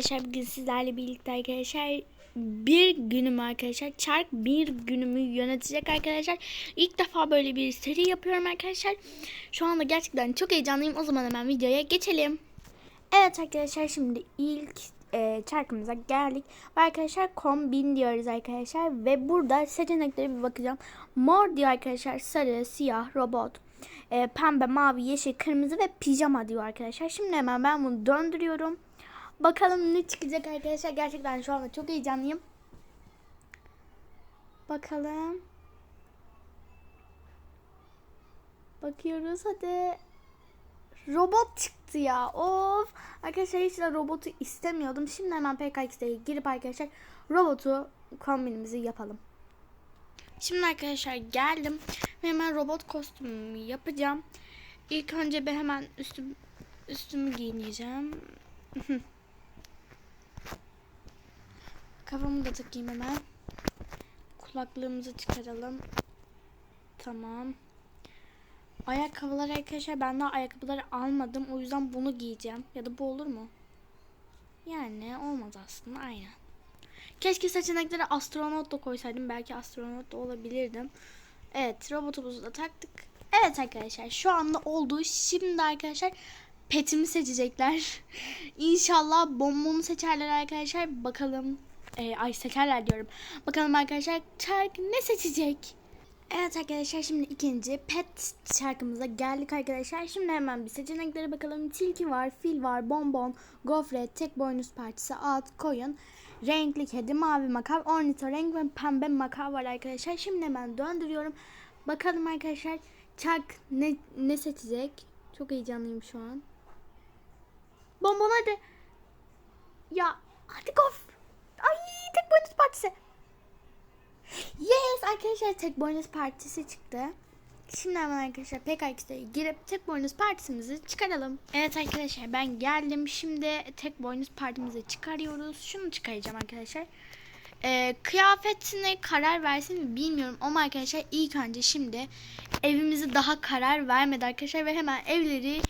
Arkadaşlar bugün sizlerle birlikte arkadaşlar bir günüm arkadaşlar çark bir günümü yönetecek arkadaşlar. İlk defa böyle bir seri yapıyorum arkadaşlar. Şu anda gerçekten çok heyecanlıyım. O zaman hemen videoya geçelim. Evet arkadaşlar şimdi ilk e, çarkımıza geldik. Ve arkadaşlar kombin diyoruz arkadaşlar. Ve burada seçeneklere bir bakacağım. Mor diyor arkadaşlar. Sarı, siyah, robot. e, pembe, mavi, yeşil, kırmızı ve pijama diyor arkadaşlar. Şimdi hemen ben bunu döndürüyorum. Bakalım ne çıkacak arkadaşlar. Gerçekten şu anda çok heyecanlıyım. Bakalım. Bakıyoruz hadi. Robot çıktı ya. Of. Arkadaşlar hiç de robotu istemiyordum. Şimdi hemen PKX'de girip arkadaşlar robotu kombinimizi yapalım. Şimdi arkadaşlar geldim ve hemen robot kostümümü yapacağım. İlk önce ben hemen üstüm üstümü giyineceğim. Kafamı da takayım hemen. Kulaklığımızı çıkaralım. Tamam. Ayakkabılar arkadaşlar ben daha ayakkabıları almadım. O yüzden bunu giyeceğim. Ya da bu olur mu? Yani olmaz aslında aynen. Keşke seçenekleri astronot da koysaydım. Belki astronot da olabilirdim. Evet robotumuzu da taktık. Evet arkadaşlar şu anda oldu. Şimdi arkadaşlar petimi seçecekler. İnşallah bonbonu seçerler arkadaşlar. Bakalım. Ee, ay seçerler diyorum. Bakalım arkadaşlar çark ne seçecek? Evet arkadaşlar şimdi ikinci pet şarkımıza geldik arkadaşlar. Şimdi hemen bir seçeneklere bakalım. Tilki var, fil var, bonbon, gofret, tek boynuz partisi, at, koyun, renkli kedi, mavi makav, ornitorenk ve pembe makav var arkadaşlar. Şimdi hemen döndürüyorum. Bakalım arkadaşlar çark ne, ne seçecek? Çok heyecanlıyım şu an. Bonbon hadi. Ya hadi gof. Boynuz partisi. Yes arkadaşlar tek boynuz partisi çıktı. Şimdi hemen arkadaşlar PKX'de girip tek boynuz partisimizi çıkaralım. Evet arkadaşlar ben geldim. Şimdi tek boynuz partimizi çıkarıyoruz. Şunu çıkaracağım arkadaşlar. Ee, kıyafetine karar versin mi bilmiyorum ama arkadaşlar ilk önce şimdi evimizi daha karar vermedi arkadaşlar ve hemen evleri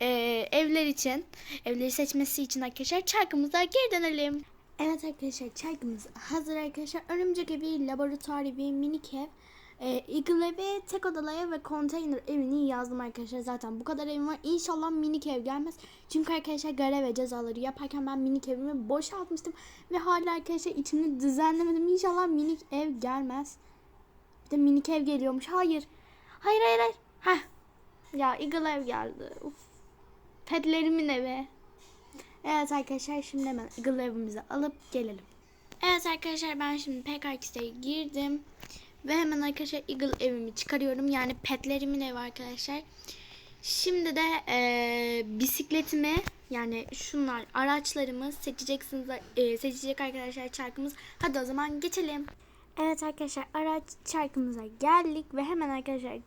e, evler için evleri seçmesi için arkadaşlar çarkımıza geri dönelim. Evet arkadaşlar çarkımız hazır arkadaşlar. Örümcek evi, laboratuvar evi, minik ev, e, Eagle evi, tek odalı ve konteyner evini yazdım arkadaşlar. Zaten bu kadar evim var. İnşallah minik ev gelmez. Çünkü arkadaşlar görev ve cezaları yaparken ben minik evimi boşaltmıştım. Ve hala arkadaşlar içini düzenlemedim. İnşallah minik ev gelmez. Bir de minik ev geliyormuş. Hayır. Hayır hayır hayır. Heh. Ya Eagle ev geldi. Uf. Petlerimin evi. Evet arkadaşlar şimdi hemen evimizi alıp gelelim. Evet arkadaşlar ben şimdi PKX'e girdim. Ve hemen arkadaşlar Eagle evimi çıkarıyorum. Yani petlerimin evi arkadaşlar. Şimdi de e, bisikletimi yani şunlar araçlarımı seçeceksiniz. E, seçecek arkadaşlar çarkımız. Hadi o zaman geçelim. Evet arkadaşlar araç çarkımıza geldik ve hemen arkadaşlar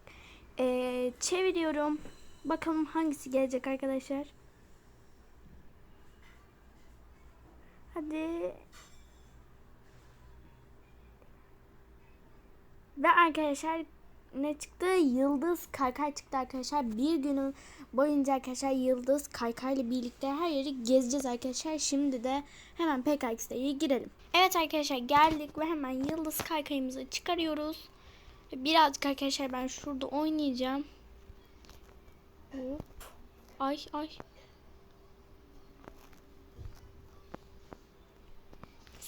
e, çeviriyorum. Bakalım hangisi gelecek arkadaşlar. Hadi. Ve arkadaşlar ne çıktı? Yıldız kaykay çıktı arkadaşlar. Bir günü boyunca arkadaşlar Yıldız kaykayla birlikte her yeri gezeceğiz arkadaşlar. Şimdi de hemen PKX'de girelim. Evet arkadaşlar geldik ve hemen Yıldız kaykayımızı çıkarıyoruz. Birazcık arkadaşlar ben şurada oynayacağım. Hop. Ay ay.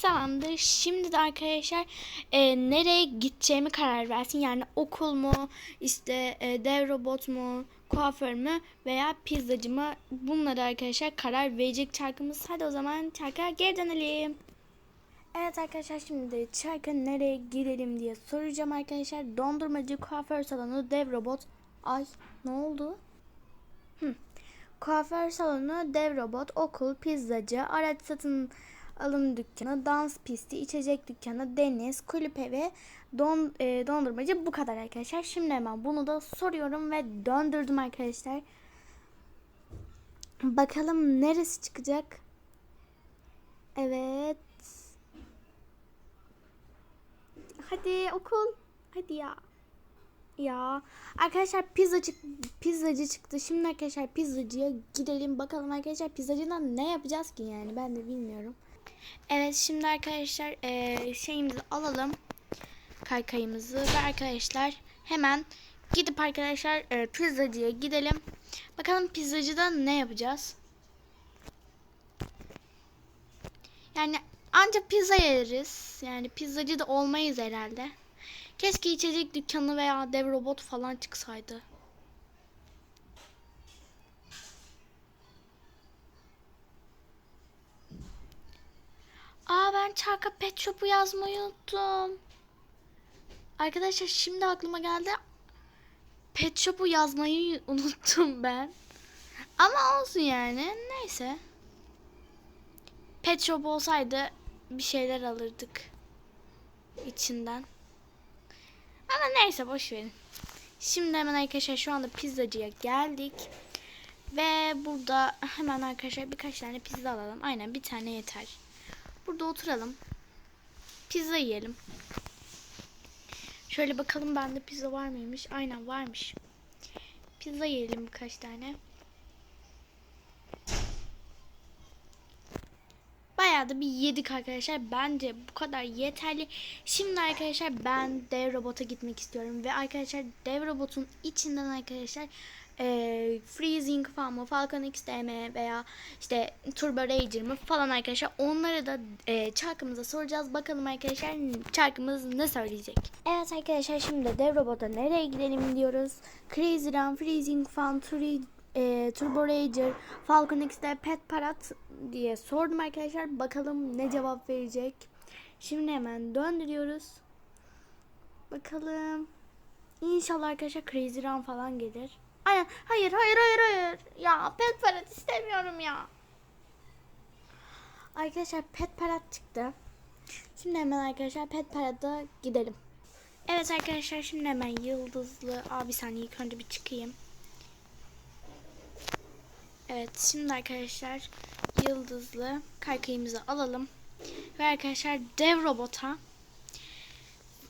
Tamamdır. Şimdi de arkadaşlar e, nereye gideceğimi karar versin. Yani okul mu, işte e, dev robot mu, kuaför mü veya pizzacı mı? Bunları arkadaşlar karar verecek çarkımız. Hadi o zaman çarka geri dönelim. Evet arkadaşlar şimdi de çarka nereye gidelim diye soracağım arkadaşlar. Dondurmacı, kuaför salonu, dev robot. Ay ne oldu? Hı. Kuaför salonu, dev robot, okul, pizzacı, araç satın alım dükkanı, dans pisti, içecek dükkanı, deniz, kulüp evi, don, e, dondurmacı bu kadar arkadaşlar. Şimdi hemen bunu da soruyorum ve döndürdüm arkadaşlar. Bakalım neresi çıkacak? Evet. Hadi okul. Hadi ya. Ya arkadaşlar pizzacı pizzacı çıktı. Şimdi arkadaşlar pizzacıya gidelim bakalım arkadaşlar pizzacıdan ne yapacağız ki yani ben de bilmiyorum. Evet şimdi arkadaşlar eee, şeyimizi alalım. Kaykayımızı ve arkadaşlar hemen gidip arkadaşlar eee, pizzacıya gidelim. Bakalım pizzacıda ne yapacağız? Yani ancak pizza yeriz. Yani pizzacı da olmayız herhalde. Keşke içecek dükkanı veya dev robot falan çıksaydı. Ben Çarka Pet Shop'u yazmayı unuttum. Arkadaşlar şimdi aklıma geldi. Pet Shop'u yazmayı unuttum ben. Ama olsun yani. Neyse. Pet Shop olsaydı bir şeyler alırdık içinden. Ama neyse boş verin. Şimdi hemen arkadaşlar şu anda pizzacıya geldik. Ve burada hemen arkadaşlar birkaç tane pizza alalım. Aynen bir tane yeter. Burada oturalım. Pizza yiyelim. Şöyle bakalım bende pizza var mıymış? Aynen varmış. Pizza yiyelim birkaç tane. Bayağı da bir yedik arkadaşlar. Bence bu kadar yeterli. Şimdi arkadaşlar ben dev robota gitmek istiyorum. Ve arkadaşlar dev robotun içinden arkadaşlar e, Freezing falan mı, Falcon XDM veya işte Turbo Ranger mı falan arkadaşlar. Onları da e, çarkımıza soracağız. Bakalım arkadaşlar çarkımız ne söyleyecek. Evet arkadaşlar şimdi dev robota nereye gidelim diyoruz. Crazy Run, Freezing Turi, e, Turbo Ranger, Falcon XD, Pet Parat diye sordum arkadaşlar. Bakalım ne cevap verecek. Şimdi hemen döndürüyoruz. Bakalım. İnşallah arkadaşlar Crazy Run falan gelir. Aynen. Hayır hayır hayır hayır. Ya Pet Parat istemiyorum ya. Arkadaşlar Pet Parat çıktı. Şimdi hemen arkadaşlar Pet Parat'a gidelim. Evet arkadaşlar şimdi hemen yıldızlı. Aa bir saniye ilk önce bir çıkayım. Evet şimdi arkadaşlar yıldızlı kaykayımızı alalım. Ve arkadaşlar dev robota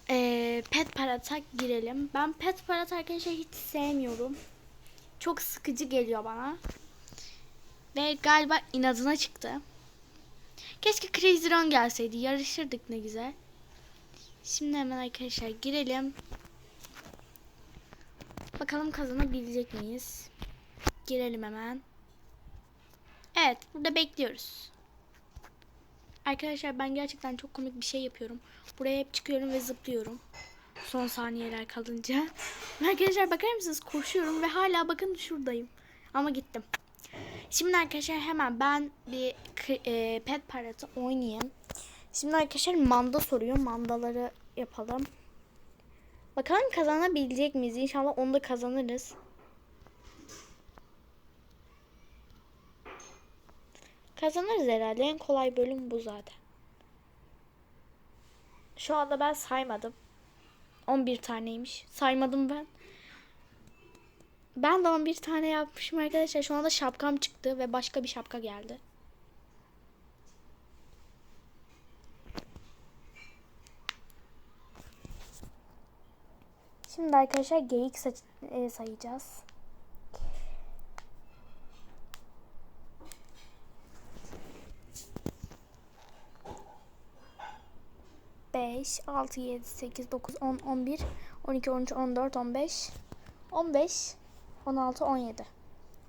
eee, pet parata girelim. Ben pet parat arkadaşlar hiç sevmiyorum. Çok sıkıcı geliyor bana. Ve galiba inadına çıktı. Keşke Crazy Run gelseydi. Yarışırdık ne güzel. Şimdi hemen arkadaşlar girelim. Bakalım kazanabilecek miyiz? Girelim hemen. Evet, burada bekliyoruz. Arkadaşlar ben gerçekten çok komik bir şey yapıyorum. Buraya hep çıkıyorum ve zıplıyorum. Son saniyeler kalınca. Arkadaşlar bakar mısınız? Koşuyorum ve hala bakın şuradayım. Ama gittim. Şimdi arkadaşlar hemen ben bir e, pet paratı oynayayım. Şimdi arkadaşlar manda soruyor. Mandaları yapalım. Bakalım kazanabilecek miyiz? İnşallah onu da kazanırız. Kazanırız herhalde. En kolay bölüm bu zaten. Şu anda ben saymadım. 11 taneymiş. Saymadım ben. Ben de 11 tane yapmışım arkadaşlar. Şu anda şapkam çıktı ve başka bir şapka geldi. Şimdi arkadaşlar geyik e, sayacağız. 5, 6, 7, 8, 9, 10, 11, 12, 13, 14, 15, 15, 16, 17.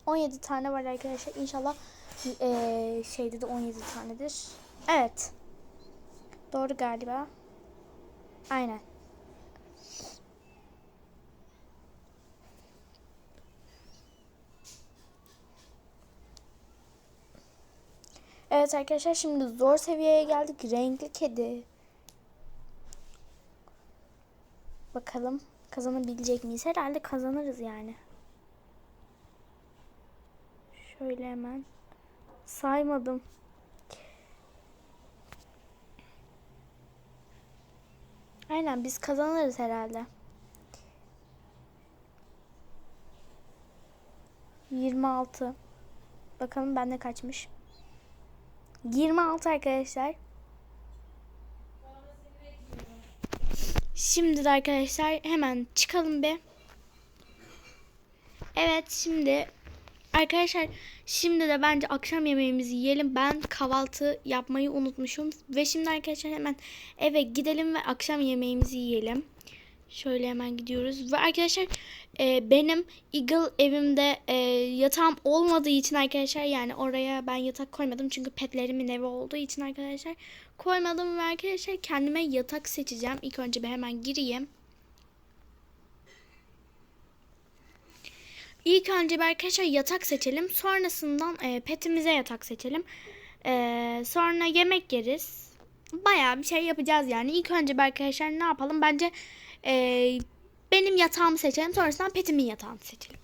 17 tane var arkadaşlar. İnşallah e, şeyde de 17 tanedir. Evet. Doğru galiba. Aynen. Evet arkadaşlar şimdi zor seviyeye geldik. Renkli kedi. Bakalım kazanabilecek miyiz? Herhalde kazanırız yani. Şöyle hemen saymadım. Aynen biz kazanırız herhalde. 26. Bakalım bende kaçmış. 26 arkadaşlar. Şimdi de arkadaşlar hemen çıkalım be. Evet şimdi arkadaşlar şimdi de bence akşam yemeğimizi yiyelim. Ben kahvaltı yapmayı unutmuşum. Ve şimdi arkadaşlar hemen eve gidelim ve akşam yemeğimizi yiyelim. Şöyle hemen gidiyoruz. Ve arkadaşlar e, benim Eagle evimde e, yatağım olmadığı için arkadaşlar yani oraya ben yatak koymadım. Çünkü petlerimin evi olduğu için arkadaşlar koymadım. Ve arkadaşlar kendime yatak seçeceğim. İlk önce bir hemen gireyim. İlk önce arkadaşlar yatak seçelim. Sonrasından e, petimize yatak seçelim. E, sonra yemek yeriz. Bayağı bir şey yapacağız yani. İlk önce arkadaşlar ne yapalım? Bence e, benim yatağımı seçelim. Sonrasından petimin yatağını seçelim.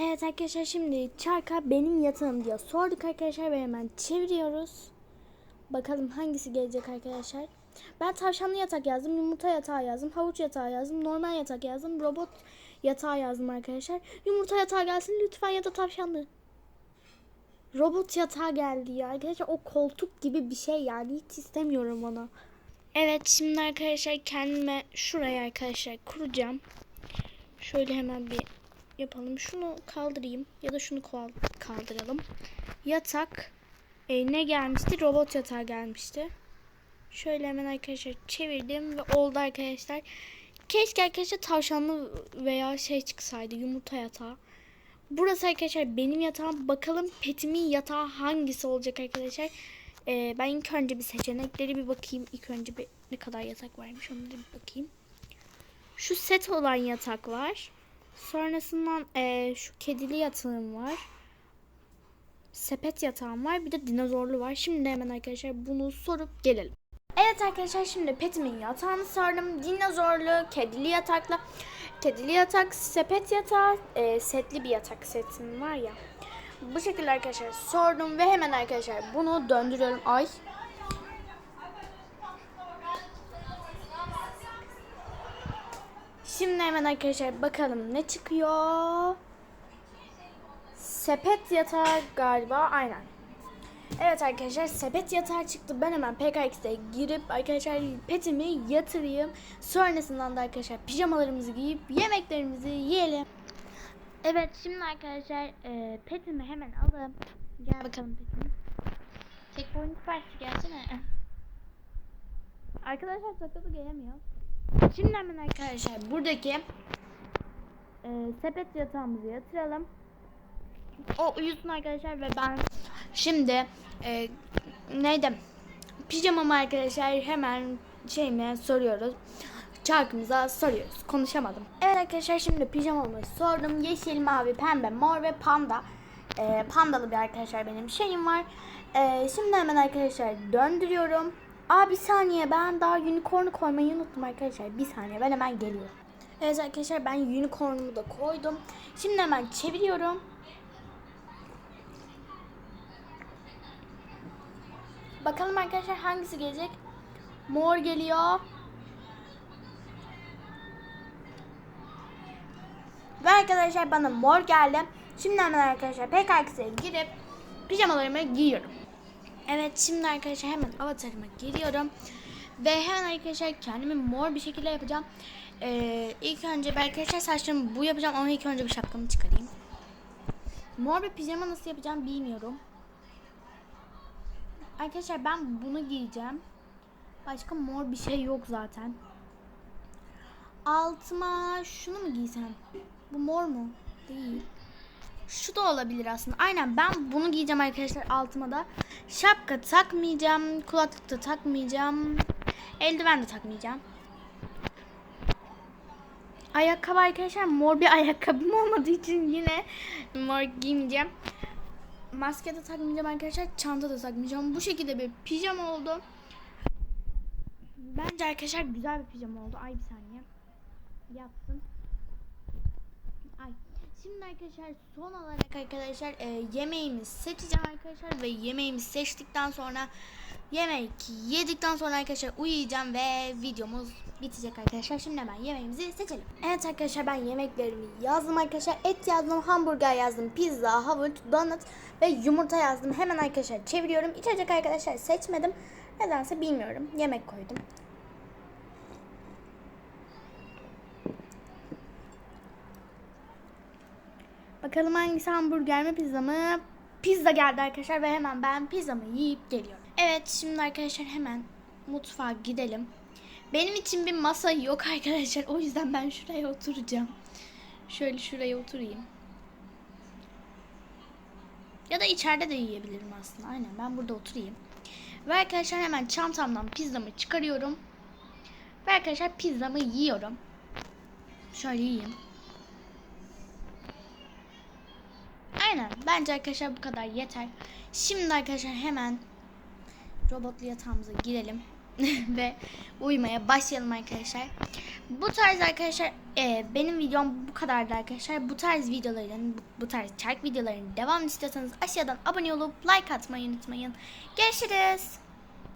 Evet arkadaşlar şimdi çarka benim yatağım diye sorduk arkadaşlar ve hemen çeviriyoruz. Bakalım hangisi gelecek arkadaşlar. Ben tavşanlı yatak yazdım, yumurta yatağı yazdım, havuç yatağı yazdım, normal yatak yazdım, robot yatağı yazdım arkadaşlar. Yumurta yatağı gelsin lütfen ya da tavşanlı. Robot yatağı geldi ya arkadaşlar o koltuk gibi bir şey yani hiç istemiyorum onu. Evet şimdi arkadaşlar kendime şuraya arkadaşlar kuracağım. Şöyle hemen bir yapalım. Şunu kaldırayım ya da şunu kal- kaldıralım. Yatak e, ne gelmişti? Robot yatağı gelmişti. Şöyle hemen arkadaşlar çevirdim ve oldu arkadaşlar. Keşke arkadaşlar tavşanlı veya şey çıksaydı yumurta yatağı. Burası arkadaşlar benim yatağım. Bakalım petimin yatağı hangisi olacak arkadaşlar. Ee, ben ilk önce bir seçenekleri bir bakayım. İlk önce bir ne kadar yatak varmış onları bir bakayım. Şu set olan yatak var. Sonrasından ee, şu kedili yatağım var. Sepet yatağım var. Bir de dinozorlu var. Şimdi hemen arkadaşlar bunu sorup gelelim. Evet arkadaşlar şimdi petimin yatağını sordum. Dinozorlu, kedili yatakla. Kedili yatak, sepet yatağı, e, setli bir yatak setim var ya. Bu şekilde arkadaşlar sordum ve hemen arkadaşlar bunu döndürüyorum. Ay. Şimdi hemen arkadaşlar bakalım ne çıkıyor. Sepet yatağı galiba aynen. Evet arkadaşlar sepet yatağı çıktı. Ben hemen PKX'e girip arkadaşlar petimi yatırayım. Sonrasından da arkadaşlar pijamalarımızı giyip yemeklerimizi yiyelim. Evet şimdi arkadaşlar e, petimi hemen alalım. Gel bakalım petim. Tek boynu parçası gelsene. Arkadaşlar takılı gelemiyor. Şimdi hemen arkadaşlar buradaki e, sepet yatağımızı yatıralım. O uyusun arkadaşlar ve ben şimdi e, neydi pijamamı arkadaşlar hemen şeyime soruyoruz. Çarkımıza soruyoruz. Konuşamadım. Evet arkadaşlar şimdi pijamamı sordum. Yeşil, mavi, pembe, mor ve panda. E, pandalı bir arkadaşlar benim şeyim var. E, şimdi hemen arkadaşlar döndürüyorum. Aa bir saniye ben daha unicorn'u koymayı unuttum arkadaşlar. Bir saniye ben hemen geliyorum. Evet arkadaşlar ben unicorn'umu da koydum. Şimdi hemen çeviriyorum. Bakalım arkadaşlar hangisi gelecek? Mor geliyor. Ve arkadaşlar bana mor geldi. Şimdi hemen arkadaşlar PKX'e girip pijamalarımı giyiyorum. Evet şimdi arkadaşlar hemen avatarıma giriyorum. Ve hemen arkadaşlar kendimi mor bir şekilde yapacağım. Ee, ilk önce arkadaşlar saçlarımı bu yapacağım ama ilk önce bir şapkamı çıkarayım. Mor bir pijama nasıl yapacağım bilmiyorum. Arkadaşlar ben bunu giyeceğim. Başka mor bir şey yok zaten. Altıma şunu mu giysem? Bu mor mu? Değil. Şu da olabilir aslında. Aynen ben bunu giyeceğim arkadaşlar altıma da. Şapka takmayacağım. Kulaklık da takmayacağım. Eldiven de takmayacağım. Ayakkabı arkadaşlar mor bir ayakkabım olmadığı için yine mor giymeyeceğim. Maske de takmayacağım arkadaşlar. Çanta da takmayacağım. Bu şekilde bir pijama oldu. Bence arkadaşlar güzel bir pijama oldu. Ay bir saniye. Yaptım. Ay. Şimdi arkadaşlar son olarak arkadaşlar e, yemeğimi seçeceğim arkadaşlar ve yemeğimi seçtikten sonra yemek yedikten sonra arkadaşlar uyuyacağım ve videomuz bitecek arkadaşlar. Şimdi hemen yemeğimizi seçelim. Evet arkadaşlar ben yemeklerimi yazdım arkadaşlar. Et yazdım, hamburger yazdım, pizza, havuç, donut ve yumurta yazdım. Hemen arkadaşlar çeviriyorum. İçecek arkadaşlar seçmedim. Nedense bilmiyorum. Yemek koydum. Bakalım hangisi hamburger mi pizza mı? Pizza geldi arkadaşlar ve hemen ben pizzamı yiyip geliyorum. Evet şimdi arkadaşlar hemen mutfağa gidelim. Benim için bir masa yok arkadaşlar. O yüzden ben şuraya oturacağım. Şöyle şuraya oturayım. Ya da içeride de yiyebilirim aslında. Aynen ben burada oturayım. Ve arkadaşlar hemen çantamdan pizzamı çıkarıyorum. Ve arkadaşlar pizzamı yiyorum. Şöyle yiyeyim. Aynen. Bence arkadaşlar bu kadar yeter. Şimdi arkadaşlar hemen robotlu yatağımıza girelim. Ve uyumaya başlayalım arkadaşlar. Bu tarz arkadaşlar e, benim videom bu kadardı arkadaşlar. Bu tarz videoların bu, tarz çark videoların devam istiyorsanız aşağıdan abone olup like atmayı unutmayın. Görüşürüz.